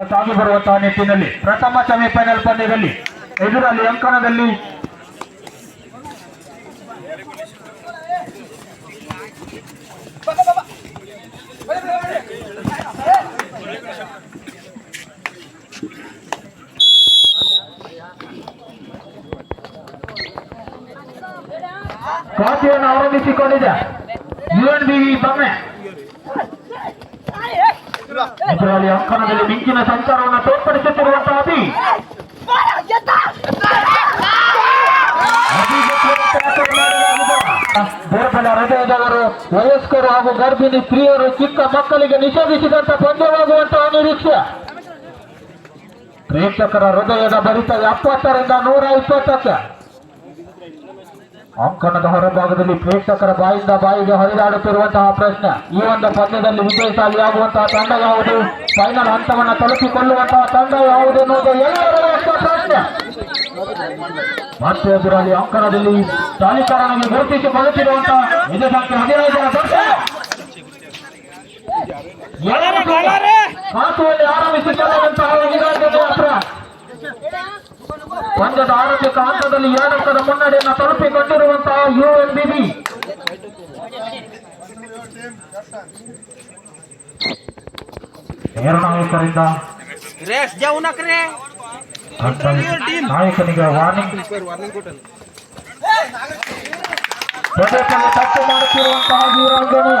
ಸಾಗಿ ಬರುವಂತಹ ನಿಟ್ಟಿನಲ್ಲಿ ಪ್ರಥಮ ಸೆಮಿಫೈನಲ್ ಪಂದ್ಯದಲ್ಲಿ ಎದುರಲ್ಲಿ ಅಂಕಣದಲ್ಲಿ ಖಾತೆಯನ್ನು ಅವಲಂಬಿಸಿಕೊಂಡಿದೆ ಯುಎನ್ ಬಿ ಬೊಮ್ಮೆ. ಇದರಲ್ಲಿ ಅಂಕಣದಲ್ಲಿ ಮಿಂಚಿನ ಸಂಚಾರವನ್ನು ತೋರ್ಪಡಿಸುತ್ತಿರುವಂತಹ ಅಭಿ. ದುರ್ಬಲ ಹೃದಯದವರು, ವಯಸ್ಕರು ಹಾಗೂ ಗರ್ಭಿಣಿ ಸ್ತ್ರೀಯರು ಚಿಕ್ಕ ಮಕ್ಕಳಿಗೆ ನಿಷೇಧಿಸಿದಂತ ಪಂದ್ಯವಾಗುವಂತಹ ನಿರೀಕ್ಷೆ. ಪ್ರೇಕ್ಷಕರ ಹೃದಯದ ಬರಿತ ಎಪ್ಪತ್ತರಿಂದ ನೂರ ಇಪ್ಪತ್ತಕ್ಕೆ. ಅಂಕಣದ ಹೊರಭಾಗದಲ್ಲಿ ಪ್ರೇಕ್ಷಕರ ಬಾಯಿಂದ ಬಾಯಿಗೆ ಹರಿದಾಡುತ್ತಿರುವಂತಹ ಪ್ರಶ್ನೆ. ಈ ಒಂದು ಪಂದ್ಯದಲ್ಲಿ ವಿಜಯಶಾಲಿಯಾಗುವಂತಹ ತಂಡ ಯಾವುದು? ಫೈನಲ್ ಹಂತವನ್ನು ತಲುಪಿಕೊಳ್ಳುವಂತಹ ತಂಡ ಯಾವುದು ಎನ್ನುವುದು ಎಲ್ಲರ ಪ್ರಶ್ನೆ. ಮತ್ತೆ ಎದುರಲ್ಲಿ ಅಂಕಣದಲ್ಲಿ ಚಾಲಿಕರನಿಗೆ ಗುರುತಿಸಿಕೊಳ್ಳುತ್ತಿರುವಂತಹ ಇದು ಸಂಖ್ಯೆ ಹದಿನೈದರ ಕಾತುವಲ್ಲಿ ಆರಂಭಿಸಿಕೊಳ್ಳುವಂತಹ ಹತ್ರ ಪಂದ್ಯದ ಆರಂಭಿಕ ಹಂತದಲ್ಲಿ ಎರಡಕ್ಕರ ಮುನ್ನಡೆಯನ್ನು ತಲುಪಿಕೊಂಡಿರುವಂತಹ ಯುಎನ್ಬಿಬಿ ನಿರ್ಣಾಯಕರಿಂದ ನಾಯಕನಿಗೆ ವಾರ್ನಿಂಗ್ ಪ್ರದೇಶದಲ್ಲಿ ತಪ್ಪು ಮಾಡುತ್ತಿರುವಂತಹ ವೀರಾಂಗಣೀಯ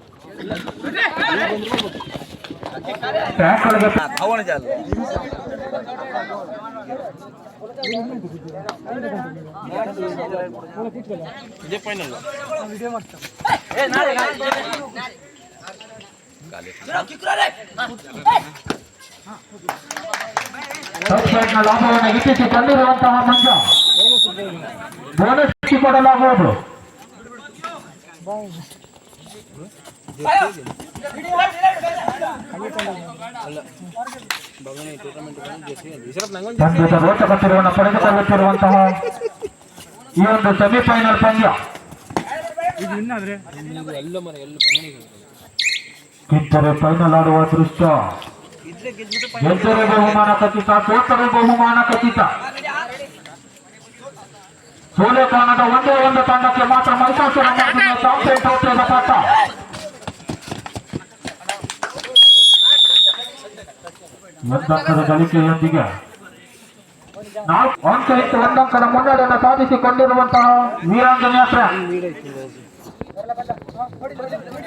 ধাওয়ানে যাল যে ফাইনাল এ না রে না কি করে রে ಔಟ್ ಸೈಡ್ ನ ಲಾಭವನ್ನು ಹೆಚ್ಚಿಸಿ ತಂದಿರುವಂತಹ ಮಂಜ ಬೋನಸ್ ಕೊಡಲಾಗುವುದು ತಿರುವನ್ನು ಪಡೆದುಕೊಳ್ಳುತ್ತಿರುವಂತಹ ಈ ಒಂದು ಸೆಮಿಫೈನಲ್ ಪಂದ್ಯ. ಕಿತ್ತರೆ ಫೈನಲ್ ಆಡುವ ದೃಶ್ಯ. ಗೆದ್ದರೆ ಬಹುಮಾನ ಖಚಿತ, ಸೋತರೆ ಬಹುಮಾನ ಖಚಿತ. ಸೋಲೆ ಕಾಣದ ಒಂದೇ ಒಂದು ತಂಡಕ್ಕೆ ಮಾತ್ರ ಚಾಂಪಿಯನ್ ಟ್ರೋಫಿಯ ಪಟ್ಟ ಒಂದಂಕದ ಗಳಿಕೆಯೊಂದಿಗೆ ಅಂಕ ಇಟ್ಟು ಒಂದಂಕದ ಮುನ್ನಡೆಯನ್ನು ಸಾಧಿಸಿಕೊಂಡಿರುವಂತಹ ವೀರಾಂಜನೇಯ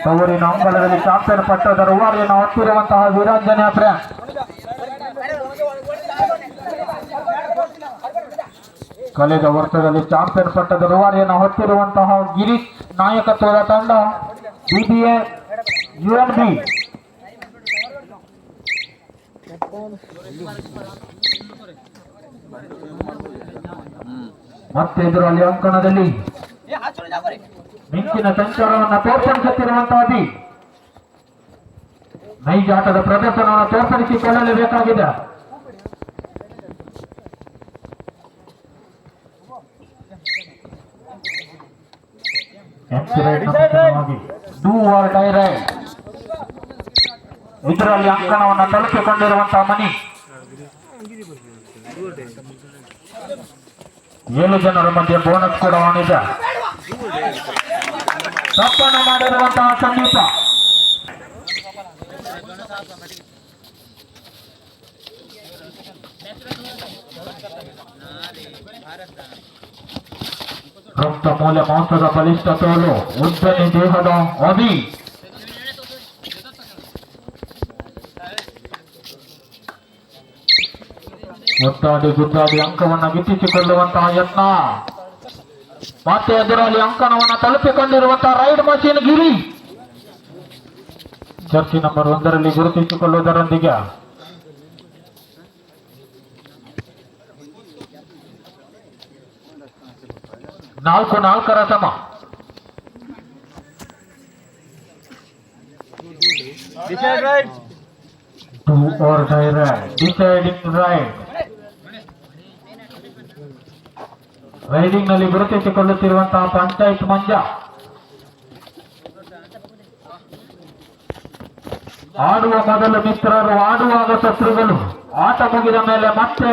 ತವರಿನ ಅಂಗಳದಲ್ಲಿ ಚಾಂಪಿಯನ್ ಪಟ್ಟದ ರೂವಾರಿಯನ್ನು ಹೊತ್ತಿರುವಂತಹ ವೀರಾಂಜನೇಯ ಫ್ರೆಂಡ್ ಕಳೆದ ವರ್ಷದಲ್ಲಿ ಚಾಂಪಿಯನ್ ಪಟ್ಟದ ರೂವಾರಿಯನ್ನು ಹೊತ್ತಿರುವಂತಹ ಗಿರೀಶ್ ನಾಯಕತ್ವದ ತಂಡ ಬಿಬಿಎ, ಯುಎನ್ಬಿ ಮತ್ತೆ ಇದರಲ್ಲಿ ಅಂಕಣದಲ್ಲಿ ಮಿಂಚಿನ ಸಂಚಾರವನ್ನು ತೋರ್ಪಡಿಸುತ್ತಿರುವಂತಹ ಬಿ ನೈಜ ಆಟದ ಪ್ರದರ್ಶನವನ್ನು ತೋರ್ಪಡಿಸಿಕೊಳ್ಳಲೇಬೇಕಾಗಿದೆ ಡೂ ಆರ್ ಡೈ ರೈಡ್ ಇದರಲ್ಲಿ ಅಂಕಣವನ್ನು ತಲುಪಿಕೊಂಡಿರುವಂತಹ ಮನಿ ಏಳು ಜನರ ಮಧ್ಯೆ ಬೋನಸ್ ಕೂಡ ಇದೆ ತಪ್ಪನ್ನು ಮಾಡಿರುವಂತಹ ಸಂದೀಪ ರಕ್ತ ಮೂಲ ಮಾಂಸದ ಬಲಿಷ್ಠ ತೋಲು ಉದ್ದನೆ ದೇಹದ ಅಭಿ ಒತ್ತಾಡಿ ಗುದ್ದಾಡಿ ಅಂಕವನ್ನು ಗಿಟ್ಟಿಸಿಕೊಳ್ಳುವಂತಹ ಯತ್ನ. ಮತ್ತೆ ಎದುರಲ್ಲಿ ಅಂಕಣವನ್ನು ತಲುಪಿಕೊಂಡಿರುವಂತಹ raid machine Giri. Jersey number ಒಂದರಲ್ಲಿ ಗುರುತಿಸಿಕೊಳ್ಳುವುದರೊಂದಿಗೆ. ನಾಲ್ಕು ನಾಲ್ಕರ ಸಮ. Decide right. Do or die raid deciding ರೈಡಿಂಗ್ನಲ್ಲಿ ಗುರುತಿಸಿಕೊಳ್ಳುತ್ತಿರುವಂತಹ ಪಂಚಾಯತ್ ಮಂಜ. ಆಡುವ ಮೊದಲು ಮಿತ್ರರು, ಆಡುವಾಗ ಶತ್ರುಗಳು. ಆಟ ಮುಗಿದ ಮೇಲೆ ಮತ್ತೆ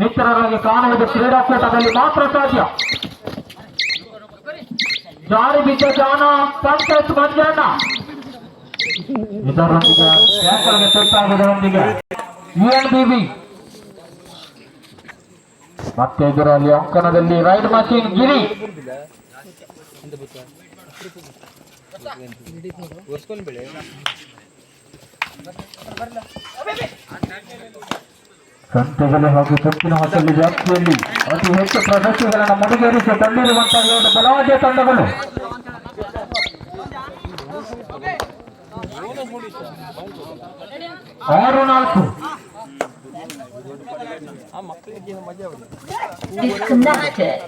ಮಿತ್ರರಾಗಿ ಕಾಣುವುದು ಕ್ರೀಡಾಕೂಟದಲ್ಲಿ ಮಾತ್ರ ಸಾಧ್ಯ. ಜಾರಿ ಬಿದ್ದ ಜಾನ ಪಂಚಾಯತ್ ಮಂಜಣ್ಣ. ಇದರೊಂದಿಗೆ ಟ್ಯಾಕಲ್ಗೆ ಬಿ ಯುಎನ್ಬಿಬಿ ಮತ್ತೆ ಇದರಲ್ಲಿ ಅಂಕಣದಲ್ಲಿ ರೈಡ್ ಮಷೀನ್ ಗಿರಿ ಒರ್ಸ್ಕೊಂಡ್ ಬೆಳೆ ಸಂತೆಗಳು ಹಾಗೂ ಸೊಪ್ಪಿನ ಹೊಸಲಿ ವ್ಯಾಪ್ತಿಯಲ್ಲಿ ಅತಿ ಹೆಚ್ಚು ಪ್ರಶಸ್ತಿಗಳನ್ನು ಮುಡಿಗೇರಿಸಿ ತಂದಿರುವಂತಹ ಎರಡು ಬಲವಾದ ತಂಡಗಳು ಆರು ನಾಲ್ಕು ಆ ಮಕ್ಕಳಿಗೆ ಮಜಾ ಬರ್ತದೆ disconnected.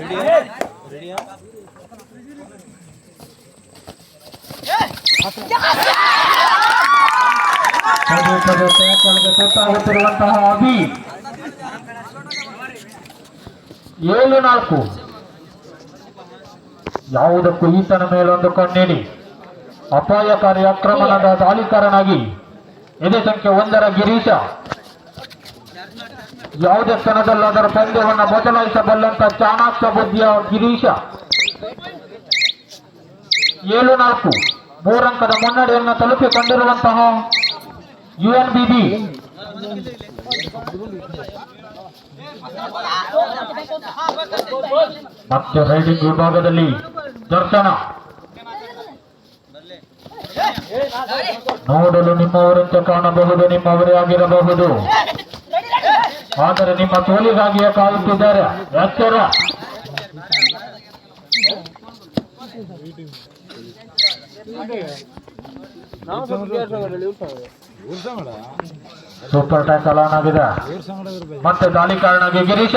ರೆಡಿಯಾ ರೆಡಿಯಾ ಪದೇ ಪದೇ ಟ್ಯಾಕಲ್ಗೆ ತುತ್ತಾಗುತ್ತಿರುವಂತಹ ಅಭಿ ಏಳು ನಾಲ್ಕು. ಯಾವುದಕ್ಕೂ ಈತನ ಮೇಲೊಂದು ಕಣ್ಣೇಡಿ ಅಪಾಯಕಾರಿ ಆಕ್ರಮಣದ ದಾಳಿಕಾರನಾಗಿ ಎದೆ ಸಂಖ್ಯೆ ಒಂದರ ಗಿರೀಶ. ಯಾವುದೇ ಕ್ಷಣದಲ್ಲಾದರೂ ಪಂದ್ಯವನ್ನು ಬದಲಾಯಿಸಬಲ್ಲಂತ ಚಾಣಾಕ್ಷ ಬುದ್ಧಿಯ ಗಿರೀಶ. ಏಳು ನಾಲ್ಕು, ಮೂರಂಕದ ಮುನ್ನಡೆಯನ್ನು ತಲುಪಿಕೊಂಡಿರುವಂತಹ ಯುಎನ್ಬಿಬಿ ಮತ್ತೆ ರೈಡಿಂಗ್ ವಿಭಾಗದಲ್ಲಿ ದರ್ಶನ. ನೋಡಲು ನಿಮ್ಮವರಂತೆ ಕಾಣಬಹುದು ನಿಮ್ಮವರೇ ಆಗಿರಬಹುದು ಆದರೆ ನಿಮ್ಮ ತೋಲಿಗಾಗಿಯೇ ಕಾಯುತ್ತಿದ್ದಾರೆ ಎಚ್ಚರ. ಸೂಪರ್ ಟ್ಯಾಕಲ್ ಆನ್ ಆಗಿದೆ ಮತ್ತೆ ಕಾರಣಗೆ ಗಿರೀಶ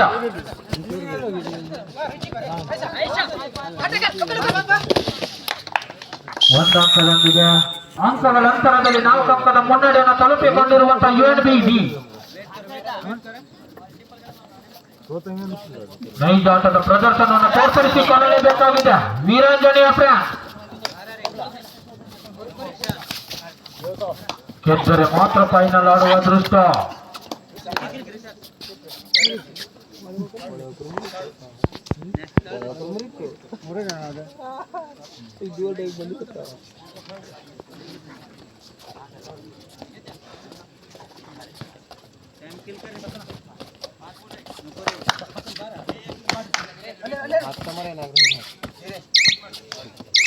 ಒಂದು ಅಂಕದೊಂದಿಗೆ ಅಂಕಗಳ ಅಂತರದಲ್ಲಿ ನಾಲ್ಕು ಅಂಕದ ಮುನ್ನಡೆಯನ್ನು ತಲುಪಿಕೊಂಡಿರುವಂತಹ ಯುಎನ್ ಬಿ ನೈಜ ಆಟದ ಪ್ರದರ್ಶನವನ್ನು ತೋರ್ಪಡಿಸಿಕೊಳ್ಳಲೇಬೇಕಾಗಿದೆ ವೀರಾಂಜನಿ ಅಪ್ರ ಗೆದ್ದರೆ ಮಾತ್ರ ಫೈನಲ್ ಆಡುವ ಅದೃಷ್ಟ ಇದು ದೊಡ್ಡ ಈಗ ಬಂದು ಕೂತಾವ.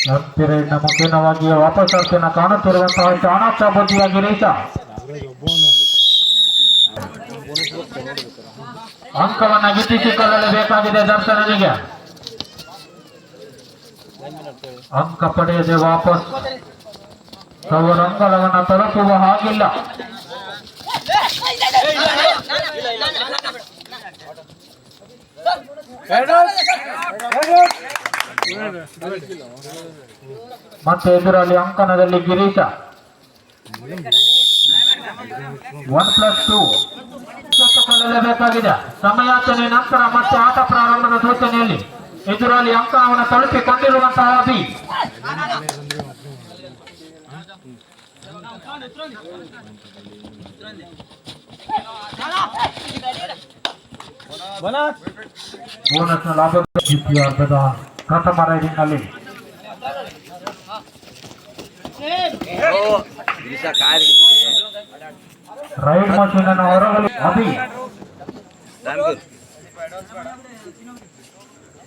ಎಂಪಿರೈಡ್ನ ಮುಂದಿನವಾಗಿ ವಾಪಸ್ ಅರ್ಚನ ಕಾಣುತ್ತಿರುವಂತಹ ಚಾಣಾಕ್ಷ ಬುದ್ಧಿಯ ಗಿರೀಶ ಅಂಕವನ್ನ ಗಿಟ್ಟಿಸಿಕೊಳ್ಳಲೇಬೇಕಾಗಿದೆ ದರ್ಶನನಿಗೆ ಅಂಕ ಪಡೆಯದೆ ವಾಪಸ್. ಅವರ ಅಂಗಳವನ್ನ ತಲುಪುವ ಹಾಗಿಲ್ಲ. ಮತ್ತೆ ಎದುರಲ್ಲಿ ಅಂಕಣದಲ್ಲಿ ಗಿರೀಶ. ಒನ್ ಪ್ಲಸ್ ಟೂ ಬೇಕಾಗಿದೆ. ಸಮಯಾಚನೆ ನಂತರ ಮತ್ತೆ ಆಟ ಪ್ರಾರಂಭದ ಸೂಚನೆಯಲ್ಲಿ. ಎದುರಲ್ಲಿ ಅಂಕಣವನ್ನು ತಲುಪಿಕೊಂಡಿರುವಂತಹ ಅಭಿ ಬನಾತ್. ಬೋನಸ್ನ ಲಾಭ ದ್ವಿತೀಯಾರ್ಧದ ಪ್ರಥಮ ರೈಡಿಂಗ್ ನಲ್ಲಿ ರೈಡ್ ಮಷೀನ್ ಅನ್ನು ಹೊರಗಲಿ ಅಭಿ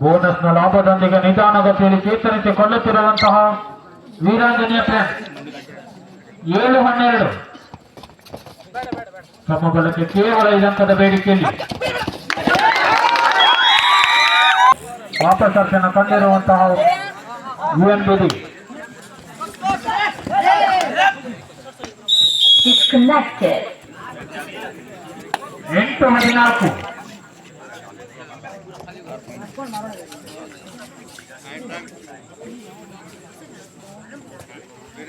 ಬೋನಸ್ ನ ಲಾಭದೊಂದಿಗೆ ನಿಧಾನಗತಿಯಲ್ಲಿ ಚೇತರಿಸಿಕೊಳ್ಳುತ್ತಿರುವಂತಹ ವೀರಾಂಜನೇಯ ಪ್ರೇಮ್ ಏಳು ಹನ್ನೆರಡು ಸಮಬಲಕ್ಕೆ ಕೇವಲ ಐದು ಅಂಕದ ಬೇಡಿಕೆಯಲ್ಲಿ ವಾಪಸ್ ಅರ್ಚನ ಕಂಡಿರುವಂತಹ ಯು ಎನ್ ಬಿಡಿ Disconnected. ಎಂಟು ಹದಿನಾಲ್ಕು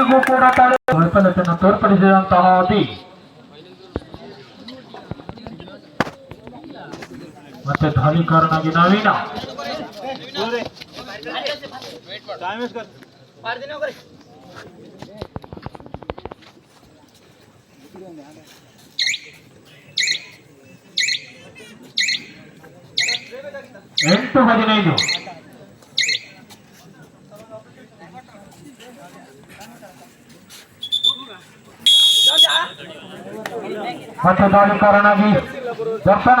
ಅವರಿಗೂ ಕೂಡ ತಾಳೆ ವೈಫಲ್ಯತೆಯನ್ನು ತೋರ್ಪಡಿಸಿದಂತಹ ಅತಿ ಮತ್ತೆ ಧಾಲಿಕಾರನಾಗಿ ನವೀನ ಎಂಟು ಹದಿನೈದು ಮತ್ತೆ ದಾಳಿಕಾರನಾಗಿ ದರ್ಶನ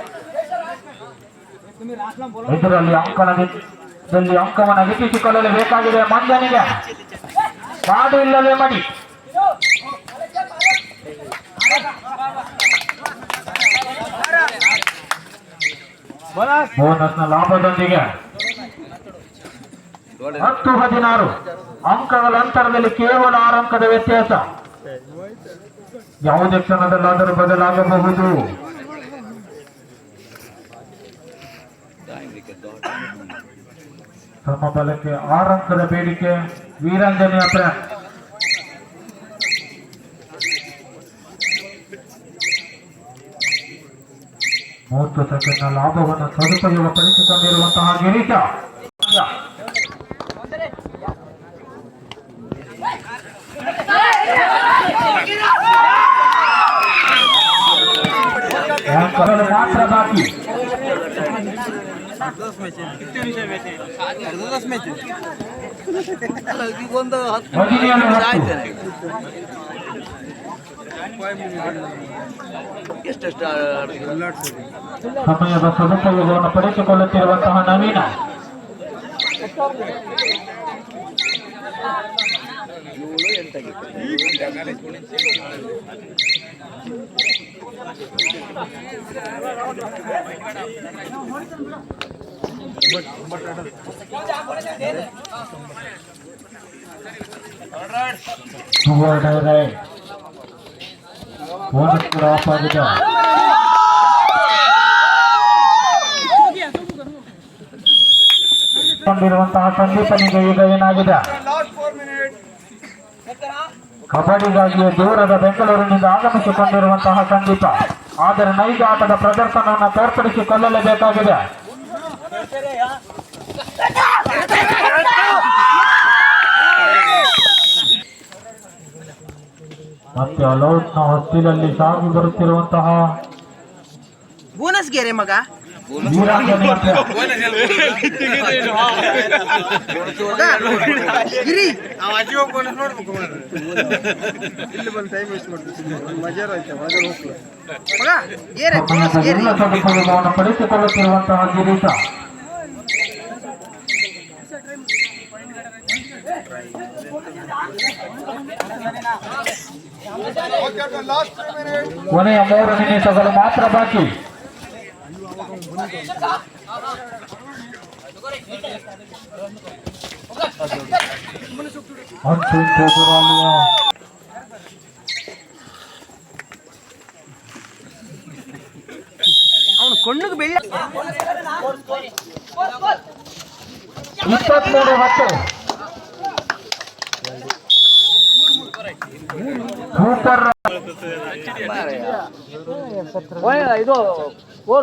ಇದರಲ್ಲಿ ಅಂಕಣದಲ್ಲಿ ಅಂಕವನ್ನು ಗಿಟ್ಟಿಸಿಕೊಳ್ಳಲು ಬೇಕಾಗಿದೆ ಮಂಜನಿಗೆ ಕಾಡು ಇಲ್ಲವೇ ಮಡಿ. ಬೋನಸ್ನ ಲಾಭದೊಂದಿಗೆ ಹತ್ತು ಹದಿನಾರು. ಅಂಕಗಳ ಅಂತರದಲ್ಲಿ ಕೇವಲ ಆರಂಕದ ವ್ಯತ್ಯಾಸ. ಯಾವುದೇ ಕ್ಷಣದಲ್ಲಾದರೂ ಬದಲಾಗಬಹುದು. ಸಮಬಲಕ್ಕೆ ಆರು ಅಂಕದ ಬೇಡಿಕೆ ವೀರಾಂಜನೇಯ ಪ್ರೇಮ್ ಮೂವತ್ತು ಸೆಕೆಂಡ್ನ ಲಾಭವನ್ನು ಸದುಪಯೋಗ ಪಡಿಸಿಕೊಂಡಿರುವಂತಹ ಗಿರೀಶ ಅಂಕಗಳು ಮಾತ್ರ ಬಾಕಿ ಒಂದು ಹದಿನೇಳು ಹತ್ತು ಎಷ್ಟೆಷ್ಟು ಸಮಯದ ಸದುಪಯೋಗವನ್ನು ಪಡಿಸಿಕೊಳ್ಳುತ್ತಿರುವಂತಹ ನವೀನ ಏಳು ಎಂಟಾಗಿತ್ತು Toward the right. One crop ಆಗಿದೆ ಕೊಂಡಿರುವಂತಹ ಸಂದೀಪನಿಗೆ ಈಗ ಏನಾಗಿದೆ ಕಬಡ್ಡಿಗಾಗಿ ದೂರದ ಬೆಂಗಳೂರಿನಿಂದ ಆಗಮಿಸಿಕೊಂಡಿರುವಂತಹ ಸಂದೀಪ. ಆದರೆ ನೈಜ ಆಟದ ಪ್ರದರ್ಶನವನ್ನು ತೋರ್ಪಡಿಸಿಕೊಳ್ಳಲೇಬೇಕಾಗಿದೆ ಮತ್ತೆ ಅಲೌಟ್ನ ಹೊಸ್ತಿಲಲ್ಲಿ ಸಾಗಿ ಬರುತ್ತಿರುವಂತಹ ಬೋನಸ್ಗೆರೆ ಮಗ. ಮಗ ಏರೆ ಸಮಯದ ಬೋನಸ್ ಏರಿ ಎಲ್ಲ ಸದುಪಯೋಗವನ್ನು ಪಡಿಸಿಕೊಳ್ಳುತ್ತಿರುವಂತಹ ಗಿರೀಶ ಕೊನೆಯ ಮೂರು ನಿಮಿಷಗಳು ಮಾತ್ರ ಬಾಕಿ. ಅಂತಿಮ ಎದುರಾಳಿಯ ಅವನು ಕಣ್ಣಿಗೆ ಬೆಳ್ಳ ಇಪ್ಪತ್ಮೂರು ಹತ್ತು ಸೂಪರ್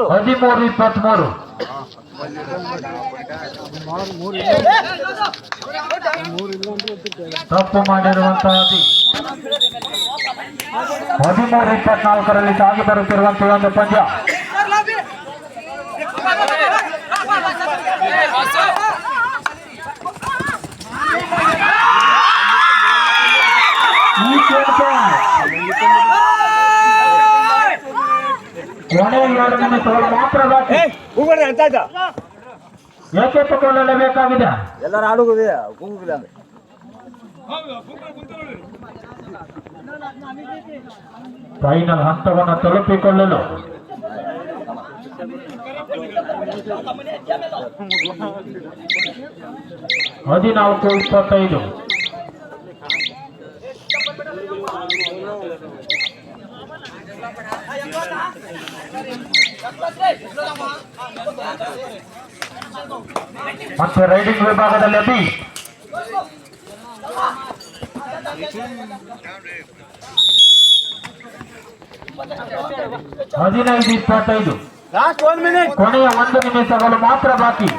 ಹದಿಮೂರು ಇಪ್ಪತ್ಮೂರು ತಪ್ಪು ಮಾಡಿರುವಂತಹ ಅದಿ ಹದಿಮೂರು ಇಪ್ಪತ್ನಾಲ್ಕರಲ್ಲಿ ಸಾಗಿ ಬರುತ್ತಿರುವಂತಹ ಒಂದು ಪಂದ್ಯ ಈ ಮಾತ್ರ ಬಾಕಿ ಏಕೆತ್ತುಕೊಳ್ಳಲೇಬೇಕಾಗಿದೆ ಎಲ್ಲರೂ ಆಡುವುದೇ ಗುಂಗುಗಿಲ್ಲ ಅಂದ್ರೆ. ಫೈನಲ್ ಹಂತವನ್ನು ತಲುಪಿಕೊಳ್ಳಲು. ಹದಿನಾಲ್ಕು ಇಪ್ಪತ್ತೈದು. ಮತ್ತೆ ರೈಡಿಂಗ್ ವಿಭಾಗದಲ್ಲಿ ಅಭಿ ಹದಿನೈದು ಇಪ್ಪತ್ತೈದು ಕೊನೆಯ ಒಂದು ನಿಮಿಷಗಳು ಮಾತ್ರ ಬಾಕಿ